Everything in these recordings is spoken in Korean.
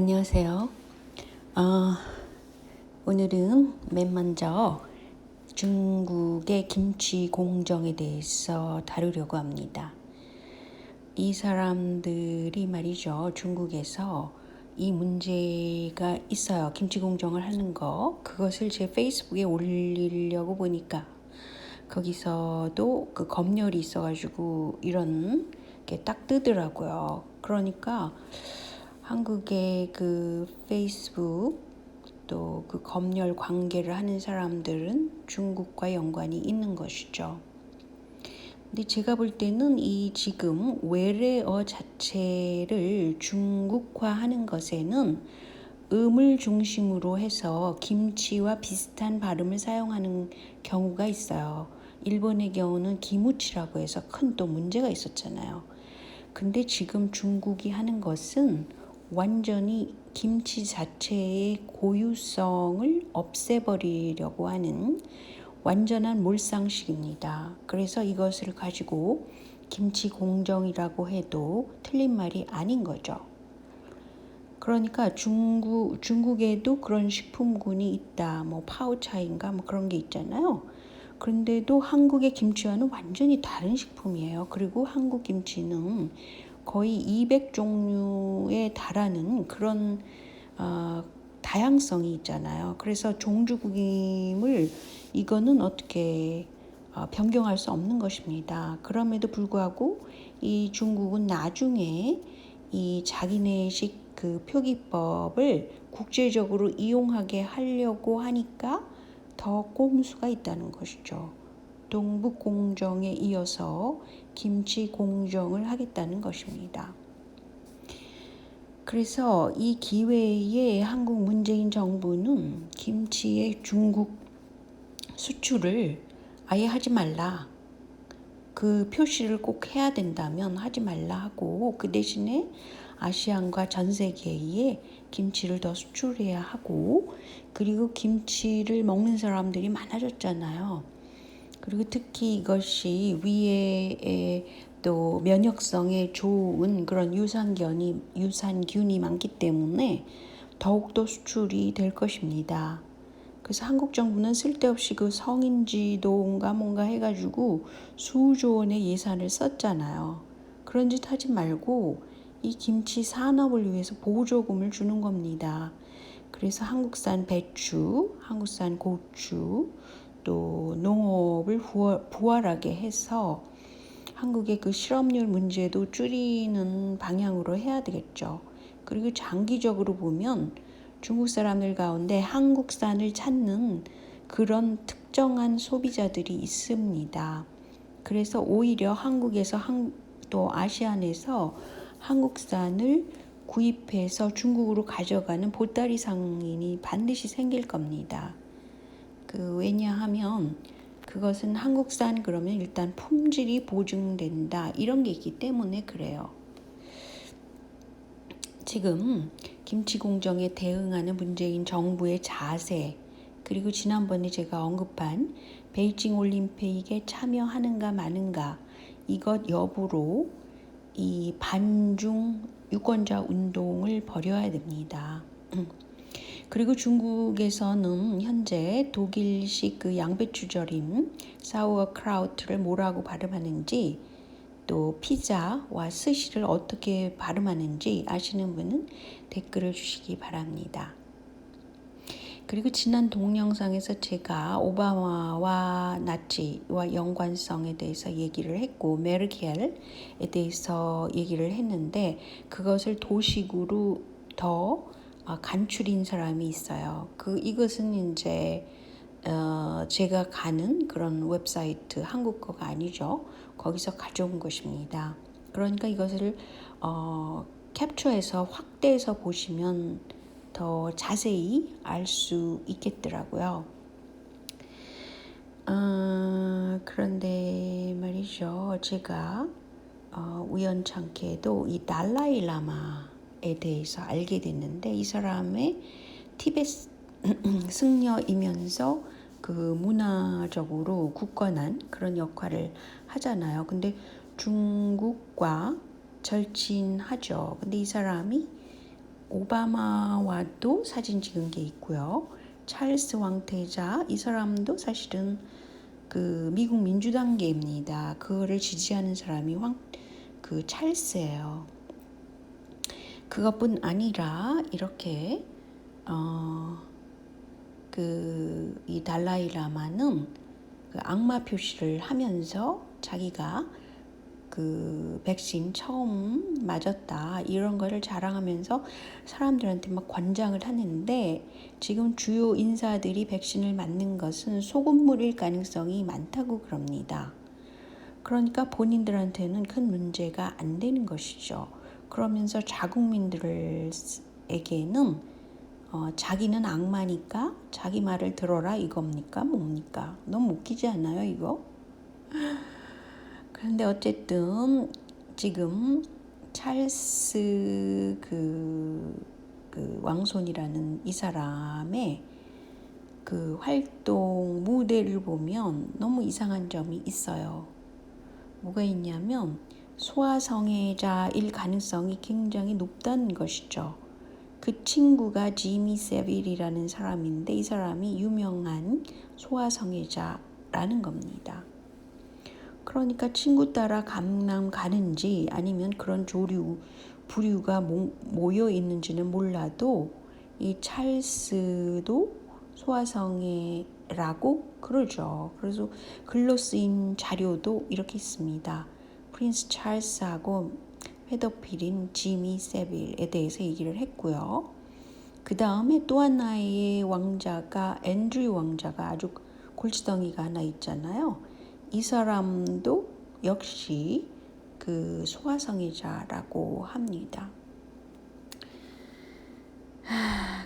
안녕하세요. 어, 오늘은 맨 먼저 중국의 김치 공정에 대해서 다루려고 합니다. 이 사람들이 말이죠. 중국에서 이 문제가 있어요. 김치 공정을 하는 거. 그것을 제 페이스북에 올리려고 보니까 거기서도 그 검열이 있어가지고 이런 게 딱 뜨더라고요. 그러니까 한국의 그 페이스북 또 그 검열 관계를 하는 사람들은 중국과 연관이 있는 것이죠. 근데 제가 볼 때는 이 지금 외래어 자체를 중국화하는 것에는 음을 중심으로 해서 김치와 비슷한 발음을 사용하는 경우가 있어요. 일본의 경우는 기무치라고 해서 큰 또 문제가 있었잖아요. 근데 지금 중국이 하는 것은 완전히 김치 자체의 고유성을 없애버리려고 하는 완전한 몰상식입니다. 그래서 이것을 가지고 김치 공정이라고 해도 틀린 말이 아닌 거죠. 그러니까 중국 중국에도 그런 식품군이 있다. 뭐 파우차인가 뭐 그런 게 있잖아요. 그런데도 한국의 김치와는 완전히 다른 식품이에요. 그리고 한국 김치는 거의 200종류에 달하는 그런 어, 다양성이 있잖아요. 그래서 종주국임을 이거는 어떻게 어, 변경할 수 없는 것입니다. 그럼에도 불구하고 이 중국은 나중에 이 자기네식 그 표기법을 국제적으로 이용하게 하려고 하니까 더 꼼수가 있다는 것이죠. 동북 공정에 이어서 김치 공정을 하겠다는 것입니다. 그래서 이 기회에 한국 문재인 정부는 김치의 중국 수출을 아예 하지 말라. 그 표시를 꼭 해야 된다면 하지 말라 하고 그 대신에 아시안과 전 세계에 김치를 더 수출해야 하고 그리고 김치를 먹는 사람들이 많아졌잖아요. 그리고 특히 이것이 위에 또 면역성에 좋은 그런 유산균이 유산균이 많기 때문에 더욱더 수출이 될 것입니다. 그래서 한국 정부는 쓸데없이 그 성인지도인가 뭔가 해가지고 수조 원의 예산을 썼잖아요. 그런 짓 하지 말고 이 김치 산업을 위해서 보조금을 주는 겁니다. 그래서 한국산 배추, 한국산 고추, 또 농업을 부활하게 해서 한국의 그 실업률 문제도 줄이는 방향으로 해야 되겠죠. 그리고 장기적으로 보면 중국 사람들 가운데 한국산을 찾는 그런 특정한 소비자들이 있습니다. 그래서 오히려 한국에서 한, 또 아시안에서 한국산을 구입해서 중국으로 가져가는 보따리 상인이 반드시 생길 겁니다. 그 왜냐하면 그것은 한국산 그러면 일단 품질이 보증된다 이런 게 있기 때문에 그래요. 지금 김치 공정에 대응하는 문재인 정부의 자세 그리고 지난번에 제가 언급한 베이징 올림픽에 참여하는가 마는가 이것 여부로 이 반중 유권자 운동을 벌여야 됩니다. 그리고 중국에서는 현재 독일식 그 양배추 절임 사우어 크라우트를 뭐라고 발음하는지 또 피자와 스시를 어떻게 발음하는지 아시는 분은 댓글을 주시기 바랍니다. 그리고 지난 동영상에서 제가 오바마와 나치와 연관성에 대해서 얘기를 했고 메르켈에 대해서 얘기를 했는데 그것을 도식으로 더 아, 간추린 사람이 있어요. 그 이것은 이제 어, 제가 가는 그런 웹사이트 한국 거가 아니죠. 거기서 가져온 것입니다. 그러니까 이것을 어, 캡처해서 확대해서 보시면 더 자세히 알 수 있겠더라고요. 어, 그런데 말이죠. 제가 어, 우연찮게도 이 달라이 라마 에 대해서 알게 됐는데 이 사람의 티베트 승려이면서 그 문화적으로 굳건한 그런 역할을 하잖아요. 근데 중국과 절친하죠. 근데 이 사람이 오바마와도 사진 찍은 게 있고요. 찰스 왕태자 이 사람도 사실은 그 미국 민주당계입니다. 그거를 지지하는 사람이 황 그 찰스예요. 그것뿐 아니라 이렇게 어 그이 달라이 라마는 그 악마 표시를 하면서 자기가 그 백신 처음 맞았다 이런 거를 자랑하면서 사람들한테 막 관장을 하는데 지금 주요 인사들이 백신을 맞는 것은 소금물일 가능성이 많다고 그럽니다. 그러니까 본인들한테는 큰 문제가 안 되는 것이죠. 그러면서 자국민들에게는 어, 자기는 악마니까 자기 말을 들어라 이겁니까 뭡니까? 너무 웃기지 않아요 이거? 그런데 어쨌든 지금 찰스 그, 그 왕손이라는 이 사람의 그 활동 무대를 보면 너무 이상한 점이 있어요. 뭐가 있냐면 소아성애자일 가능성이 굉장히 높다는 것이죠. 그 친구가 지미 세빌이라는 사람인데 이 사람이 유명한 소아성애자라는 겁니다. 그러니까 친구 따라 강남 가는지 아니면 그런 조류 부류가 모, 모여 있는지는 몰라도 이 찰스도 소아성애라고 그러죠. 그래서 글로 쓰인 자료도 이렇게 있습니다. 프린스 찰스하고 페더필인 지미 세빌에 대해서 얘기를 했고요. 그 다음에 또 하나의 왕자가 앤드류 왕자가 아주 골치덩이가 하나 있잖아요. 이 사람도 역시 그 소아성애자라고 합니다.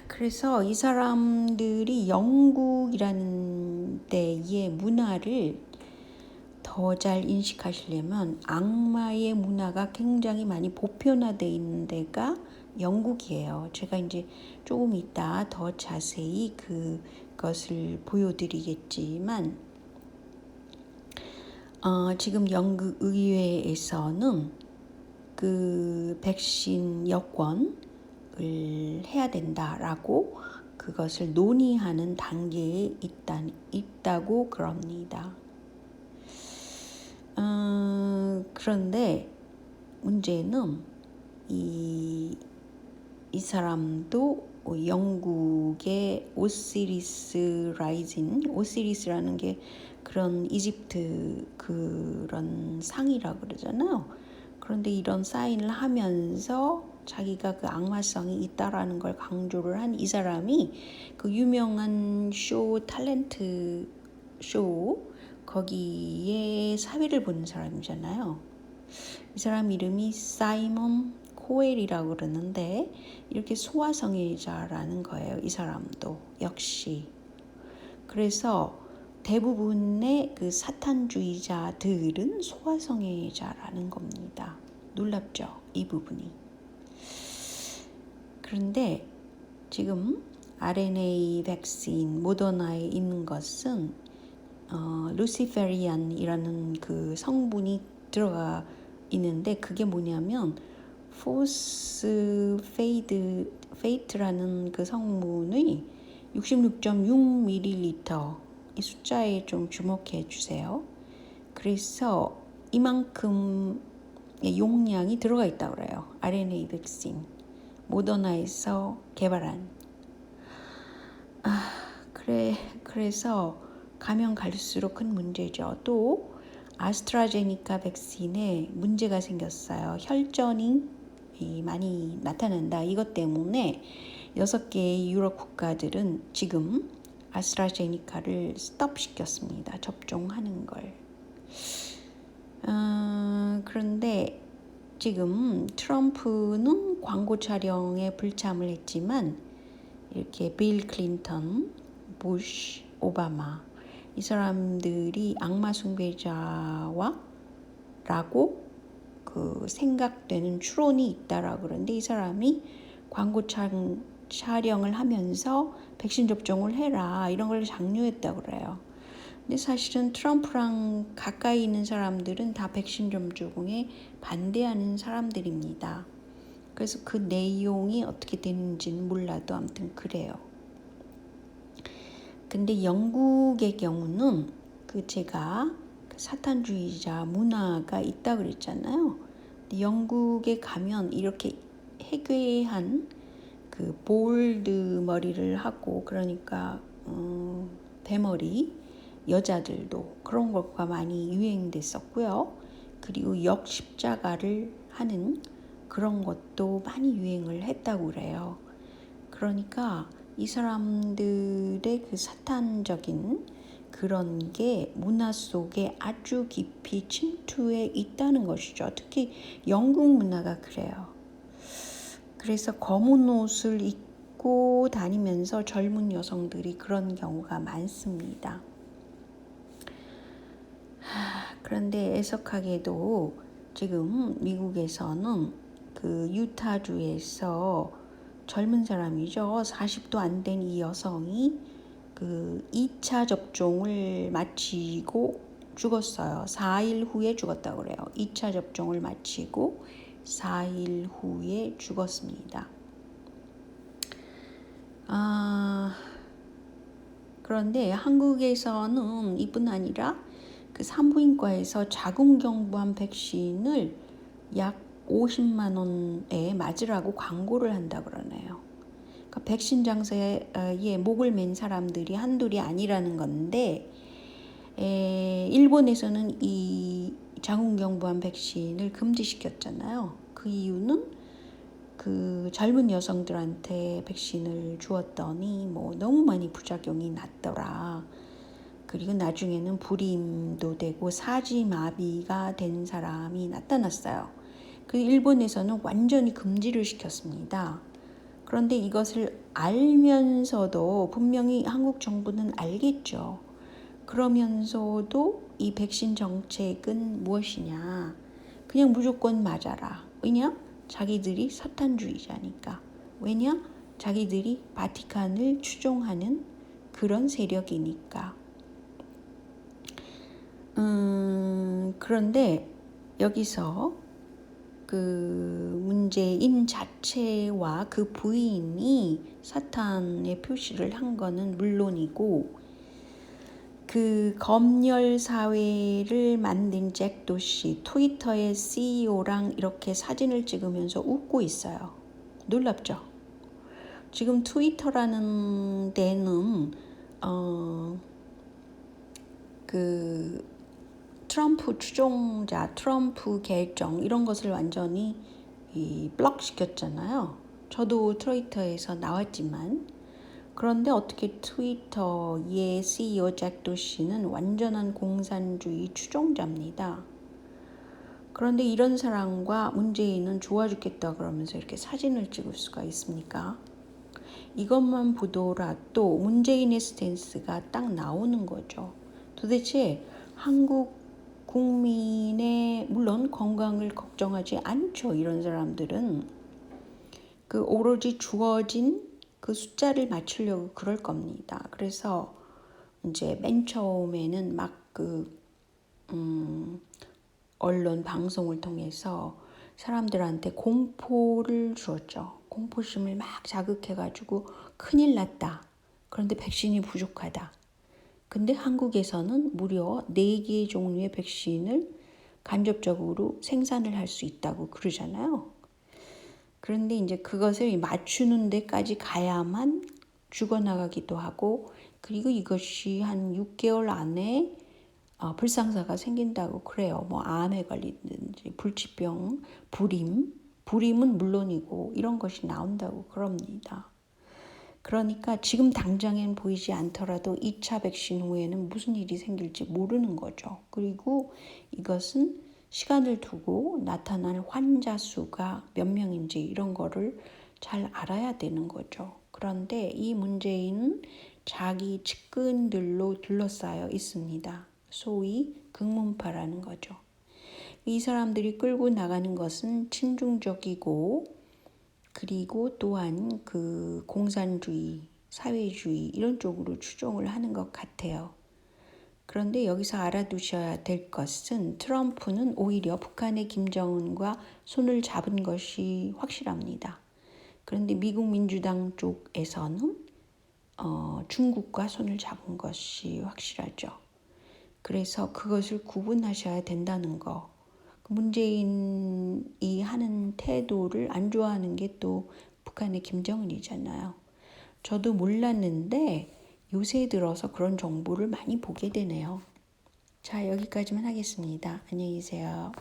그래서 이 사람들이 영국이라는 데의 문화를 더 잘 인식하시려면 악마의 문화가 굉장히 많이 보편화되어 있는 데가 영국이에요. 제가 이제 조금 이따 더 자세히 그것을 보여드리겠지만, 어, 지금 영국 의회에서는 그 백신 여권을 해야 된다라고 그것을 논의하는 단계에 있다, 있다고 그럽니다. 어, 그런데 문제는 이, 이 사람도 영국의 오시리스 라이징, 오시리스라는 게 그런 이집트 그런 상이라고 그러잖아요. 그런데 이런 사인을 하면서 자기가 그 악마성이 있다라는 걸 강조를 한 이 사람이 그 유명한 쇼 탤런트 쇼 거기에 사회를 보는 사람이잖아요. 이 사람 이름이 사이먼 코엘이라고 그러는데 이렇게 소아성애자라는 거예요. 이 사람도 역시. 그래서 대부분의 그 사탄주의자들은 소아성애자라는 겁니다. 놀랍죠? 이 부분이. 그런데 지금 RNA 백신 모더나에 있는 것은 어, 루시페리안이라는 그 성분이 들어가 있는데 그게 뭐냐면 포스페이드 페이트라는 그 성분의 66.6ml 이 숫자에 좀 주목해 주세요. 그래서 이만큼 용량이 들어가 있다고 그래요. RNA 백신 모더나에서 개발한 아 그래 그래서 가면 갈수록 큰 문제죠. 또 아스트라제니카 백신에 문제가 생겼어요. 혈전이 많이 나타난다. 이것 때문에 여섯 개의 유럽 국가들은 지금 아스트라제니카를 스톱시켰습니다. 접종하는 걸. 어, 그런데 지금 트럼프는 광고 촬영에 불참을 했지만 이렇게 빌 클린턴, 부시, 오바마 이 사람들이 악마 숭배자와 라고 그 생각되는 추론이 있다라고 그러는데 이 사람이 광고 촬영, 촬영을 하면서 백신 접종을 해라 이런 걸 장려했다고 그래요. 근데 사실은 트럼프랑 가까이 있는 사람들은 다 백신 접종에 반대하는 사람들입니다. 그래서 그 내용이 어떻게 되는지는 몰라도 아무튼 그래요. 근데 영국의 경우는 그 제가 그 사탄주의자 문화가 있다 그랬잖아요. 영국에 가면 이렇게 해괴한 그 볼드 머리를 하고 그러니까 음, 대머리 여자들도 그런 것과 많이 유행됐었고요. 그리고 역십자가를 하는 그런 것도 많이 유행을 했다고 그래요. 그러니까 이 사람들의 그 사탄적인 그런 게 문화 속에 아주 깊이 침투해 있다는 것이죠. 특히 영국 문화가 그래요. 그래서 검은 옷을 입고 다니면서 젊은 여성들이 그런 경우가 많습니다. 그런데 애석하게도 지금 미국에서는 그 유타주에서 젊은 사람이죠. 40도 안 된 이 여성이 그 2차 접종을 마치고 죽었어요. 4일 후에 죽었다고 그래요. 2차 접종을 마치고 4일 후에 죽었습니다. 아, 그런데 한국에서는 이뿐 아니라 그 산부인과에서 자궁경부암 백신을 약 50만 원에 맞으라고 광고를 한다 그러네요. 그러니까 백신 장사에 목을 맨 사람들이 한둘이 아니라는 건데 에, 일본에서는 이 자궁경부암 백신을 금지시켰잖아요. 그 이유는 그 젊은 여성들한테 백신을 주었더니 뭐 너무 많이 부작용이 났더라. 그리고 나중에는 불임도 되고 사지마비가 된 사람이 나타났어요. 그 일본에서는 완전히 금지를 시켰습니다. 그런데 이것을 알면서도 분명히 한국 정부는 알겠죠. 그러면서도 이 백신 정책은 무엇이냐? 그냥 무조건 맞아라. 왜냐? 자기들이 사탄주의자니까. 왜냐? 자기들이 바티칸을 추종하는 그런 세력이니까. 음, 그런데 여기서 그 문제인 자체와 그 부인이 사탄의 표시를 한 거는 물론이고 그 검열 사회를 만든 잭 도시 트위터의 CEO랑 이렇게 사진을 찍으면서 웃고 있어요. 놀랍죠? 지금 트위터라는 데는 어, 그 트럼프 추종자, 트럼프 계정 이런 것을 완전히 이 블럭 시켰잖아요. 저도 트위터에서 나왔지만 그런데 어떻게 트위터의 CEO 잭 도시는 완전한 공산주의 추종자입니다. 그런데 이런 사람과 문재인은 좋아 죽겠다 그러면서 이렇게 사진을 찍을 수가 있습니까? 이것만 보더라도 문재인의 스탠스가 딱 나오는 거죠. 도대체 한국 국민의 물론 건강을 걱정하지 않죠. 이런 사람들은 그 오로지 주어진 그 숫자를 맞추려고 그럴 겁니다. 그래서 이제 맨 처음에는 막그 음, 언론 방송을 통해서 사람들한테 공포를 주었죠. 공포심을 막 자극해가지고 큰일 났다. 그런데 백신이 부족하다. 근데 한국에서는 무려 4개 종류의 백신을 간접적으로 생산을 할 수 있다고 그러잖아요. 그런데 이제 그것을 맞추는 데까지 가야만 죽어나가기도 하고, 그리고 이것이 한 6개월 안에 어, 불상사가 생긴다고 그래요. 뭐 암에 걸리든지 불치병, 불임, 불임은 물론이고 이런 것이 나온다고 그럽니다. 그러니까 지금 당장엔 보이지 않더라도 2차 백신 후에는 무슨 일이 생길지 모르는 거죠. 그리고 이것은 시간을 두고 나타날 환자 수가 몇 명인지 이런 거를 잘 알아야 되는 거죠. 그런데 이 문제는 자기 측근들로 둘러싸여 있습니다. 소위 극문파라는 거죠. 이 사람들이 끌고 나가는 것은 친중적이고 그리고 또한 그 공산주의, 사회주의 이런 쪽으로 추종을 하는 것 같아요. 그런데 여기서 알아두셔야 될 것은 트럼프는 오히려 북한의 김정은과 손을 잡은 것이 확실합니다. 그런데 미국 민주당 쪽에서는 어, 중국과 손을 잡은 것이 확실하죠. 그래서 그것을 구분하셔야 된다는 거. 문재인이 하는 태도를 안 좋아하는 게 또 북한의 김정은이잖아요. 저도 몰랐는데 요새 들어서 그런 정보를 많이 보게 되네요. 자, 여기까지만 하겠습니다. 안녕히 계세요.